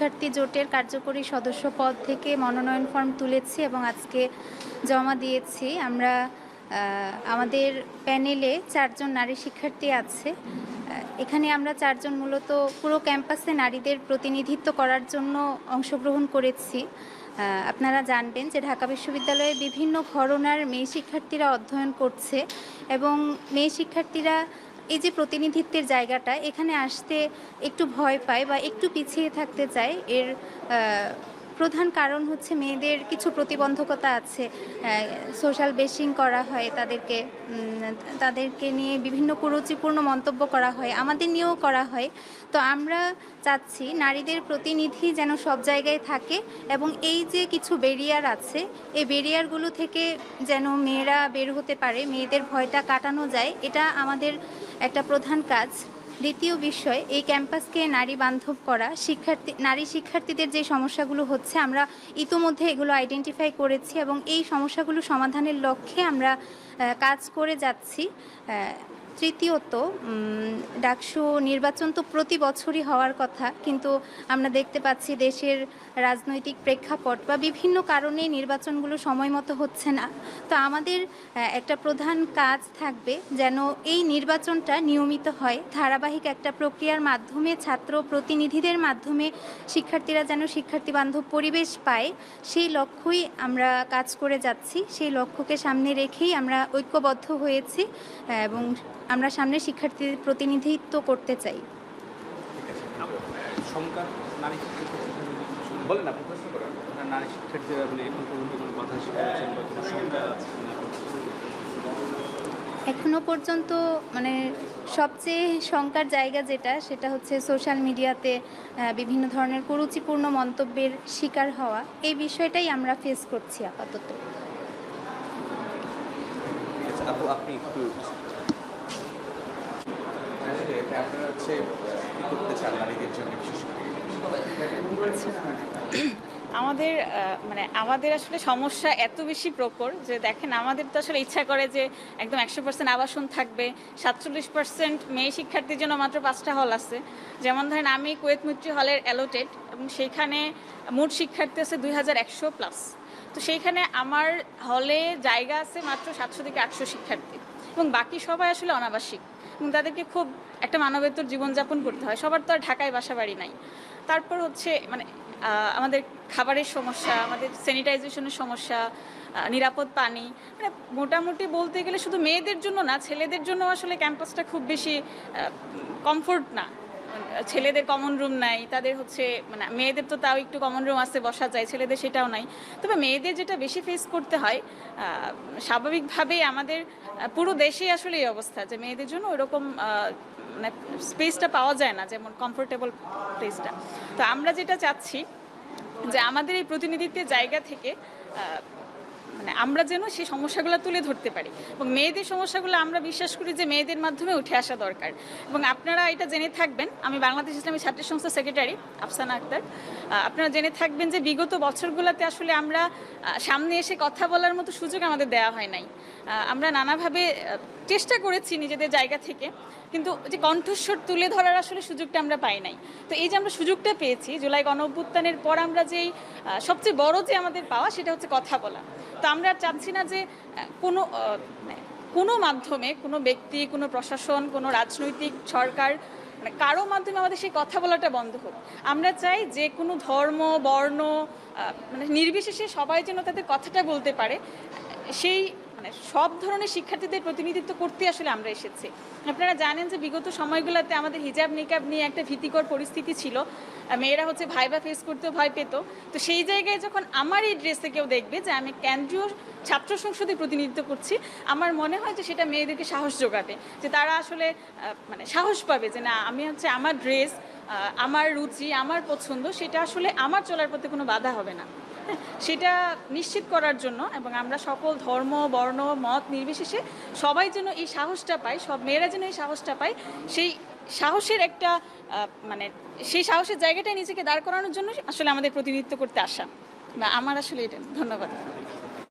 শিক্ষার্থী জোটের কার্যকরী সদস্য পদ থেকে মনোনয়ন ফর্ম তুলেছি এবং আজকে জমা দিয়েছি। আমরা আমাদের প্যানেলে চারজন নারী শিক্ষার্থী আছে। এখানে আমরা চারজন মূলত পুরো ক্যাম্পাসে নারীদের প্রতিনিধিত্ব করার জন্য অংশগ্রহণ করেছি। আপনারা জানবেন যে ঢাকা বিশ্ববিদ্যালয়ে বিভিন্ন ঘরনার মেয়ে শিক্ষার্থীরা অধ্যয়ন করছে এবং মেয়ে শিক্ষার্থীরা এই যে প্রতিনিধিত্বের জায়গাটা, এখানে আসতে একটু ভয় পায় বা একটু পিছিয়ে থাকতে চায়, এর প্রধান কারণ হচ্ছে মেয়েদের কিছু প্রতিবন্ধকতা আছে। সোশ্যাল বেশিং করা হয়, তাদেরকে তাদেরকে নিয়ে বিভিন্ন কুরুচিপূর্ণ মন্তব্য করা হয়, আমাদের নিয়েও করা হয়। তো আমরা চাচ্ছি নারীদের প্রতিনিধি যেন সব জায়গায় থাকে এবং এই যে কিছু ব্যারিয়ার আছে, এই ব্যারিয়ারগুলো থেকে যেন মেয়েরা বের হতে পারে, মেয়েদের ভয়টা কাটানো যায়, এটা আমাদের একটা প্রধান কাজ। দ্বিতীয় বিষয়, এই ক্যাম্পাসকে নারী বান্ধব করা, শিক্ষার্থী, নারী শিক্ষার্থীদের যে সমস্যাগুলো হচ্ছে, আমরা ইতোমধ্যে এগুলো আইডেন্টিফাই করেছি এবং এই সমস্যাগুলো সমাধানের লক্ষ্যে আমরা কাজ করে যাচ্ছি। তৃতীয়ত ডাকসু নির্বাচন তো প্রতি বছরই হওয়ার কথা, কিন্তু আমরা দেখতে পাচ্ছি দেশের রাজনৈতিক প্রেক্ষাপট বা বিভিন্ন কারণে নির্বাচনগুলো সময় মতো হচ্ছে না। তো আমাদের একটা প্রধান কাজ থাকবে যেন এই নির্বাচনটা নিয়মিত হয়। ধারাবাহিক একটা প্রক্রিয়ার মাধ্যমে, ছাত্র প্রতিনিধিদের মাধ্যমে শিক্ষার্থীরা যেন শিক্ষার্থী বান্ধব পরিবেশ পায়, সেই লক্ষ্যই আমরা কাজ করে যাচ্ছি। সেই লক্ষ্যকে সামনে রেখেই আমরা ঐক্যবদ্ধ হয়েছি এবং আমরা সামনে শিক্ষার্থীদের প্রতিনিধিত্ব করতে চাই। এখন পর্যন্ত মানে সবচেয়ে শঙ্কার জায়গা যেটা সেটা হচ্ছে সোশ্যাল মিডিয়াতে বিভিন্ন ধরনের কুরুচিপূর্ণ মন্তব্যের শিকার হওয়া। এই বিষয়টাই আমরা ফেস করছি আপাতত। আপু আপনি একটু আমাদের মানে আমাদের আসলে সমস্যা এত বেশি প্রকর যে দেখেন, আমাদের তো আসলে ইচ্ছা করে যে একদম একশো পার্সেন্ট আবাসন থাকবে, সাতচল্লিশ পার্সেন্ট মেয়ে শিক্ষার্থীর জন্য মাত্র পাঁচটা হল আছে। যেমন ধরেন, আমি কুয়েত মৈত্রী হলের অ্যালোটেড এবং সেইখানে মোট শিক্ষার্থী আছে দুই হাজার একশো প্লাস তো সেইখানে আমার হলে জায়গা আছে মাত্র সাতশো থেকে আটশো শিক্ষার্থী এবং বাকি সবাই আসলে অনাবাসিক এবং তাদেরকে খুব একটা মানবেতর জীবনযাপন করতে হয়। সবার তো আর ঢাকায় বাসা বাড়ি নাই। তারপর হচ্ছে মানে আমাদের খাবারের সমস্যা, আমাদের স্যানিটাইজেশনের সমস্যা নিরাপদ পানি। মানে মোটামুটি বলতে গেলে শুধু মেয়েদের জন্য না, ছেলেদের জন্য আসলে ক্যাম্পাসটা খুব বেশি কমফোর্ট না। ছেলেদের কমন রুম নাই, তাদের হচ্ছে মানে মেয়েদের তো তাও একটু কমন রুম আছে, বসা যায়, ছেলেদের সেটাও নাই। তবে মেয়েদের যেটা বেশি ফেস করতে হয় স্বাভাবিকভাবেই আমাদের পুরো দেশে আসলে এই অবস্থা যে মেয়েদের জন্য ওরকম মানে স্পেসটা পাওয়া যায় না, যেমন কমফোর্টেবল প্লেসটা তো আমরা যেটা চাচ্ছি যে আমাদের এই প্রতিনিধিত্বের জায়গা থেকে আমরা যেন সেই সমস্যাগুলো তুলে ধরতে পারি। এবং মেয়েদের সমস্যাগুলো আমরা বিশ্বাস করি যে মেয়েদের মাধ্যমে উঠে আসা দরকার। এবং আপনারা এটা জেনে থাকবেন, আমি বাংলাদেশ ইসলামী ছাত্র সংস্থা সেক্রেটারি আফসানা আক্তার। আপনারা জেনে থাকবেন যে বিগত বছরগুলোতে আসলে আমরা সামনে এসে কথা বলার মতো সুযোগ আমাদের দেওয়া হয় নাই। আমরা নানাভাবে চেষ্টা করেছি নিজেদের জায়গা থেকে, কিন্তু যে কণ্ঠস্বর তুলে ধরার আসলে সুযোগটা আমরা পাই নাই। তো এই যে আমরা সুযোগটা পেয়েছি, জুলাই গণ অভ্যুত্থানের পর আমরা যেই সবচেয়ে বড় যে আমাদের পাওয়া সেটা হচ্ছে কথা বলা। তো আমরা চাচ্ছি না যে কোনো মানে কোনো মাধ্যমে কোনো ব্যক্তি, কোনো প্রশাসন, কোনো রাজনৈতিক সরকার মানে কারও মাধ্যমে আমাদের সেই কথা বলাটা বন্ধ হোক। আমরা চাই যে কোনো ধর্ম, বর্ণ মানে নির্বিশেষে সবাই যেন তাদের কথাটা বলতে পারে। সেই মানে সব ধরনের শিক্ষার্থীদের প্রতিনিধিত্ব করতে আসলে আমরা এসেছি। আপনারা জানেন যে বিগত সময়গুলোতে আমাদের হিজাব নিকাব নিয়ে একটা ভীতিকর পরিস্থিতি ছিল। মেয়েরা হচ্ছে ভাইবা ফেস করতেও ভয় পেত। তো সেই জায়গায় যখন আমার এই ড্রেসে কেউ দেখবে যে আমি কেন্দ্রীয় ছাত্র সংসদে প্রতিনিধিত্ব করছি, আমার মনে হয় যে সেটা মেয়েদেরকে সাহস যোগাবে। যে তারা আসলে মানে সাহস পাবে যে না, আমি হচ্ছে আমার ড্রেস আমার রুচি, আমার পছন্দ, সেটা আসলে আমার চলার পথে কোনো বাধা হবে না। সেটা নিশ্চিত করার জন্য এবং আমরা সকল ধর্ম, বর্ণ, মত নির্বিশেষে সবাই যেন এই সাহসটা পায়, সব মেয়েরা যেন এই সাহসটা পায়, সেই সাহসের একটা মানে সেই সাহসের জায়গাটায় নিজেকে দাঁড় করানোর জন্য আসলে আমাদের প্রতিনিধিত্ব করতে আসা বা আমার আসলে এটা, ধন্যবাদ।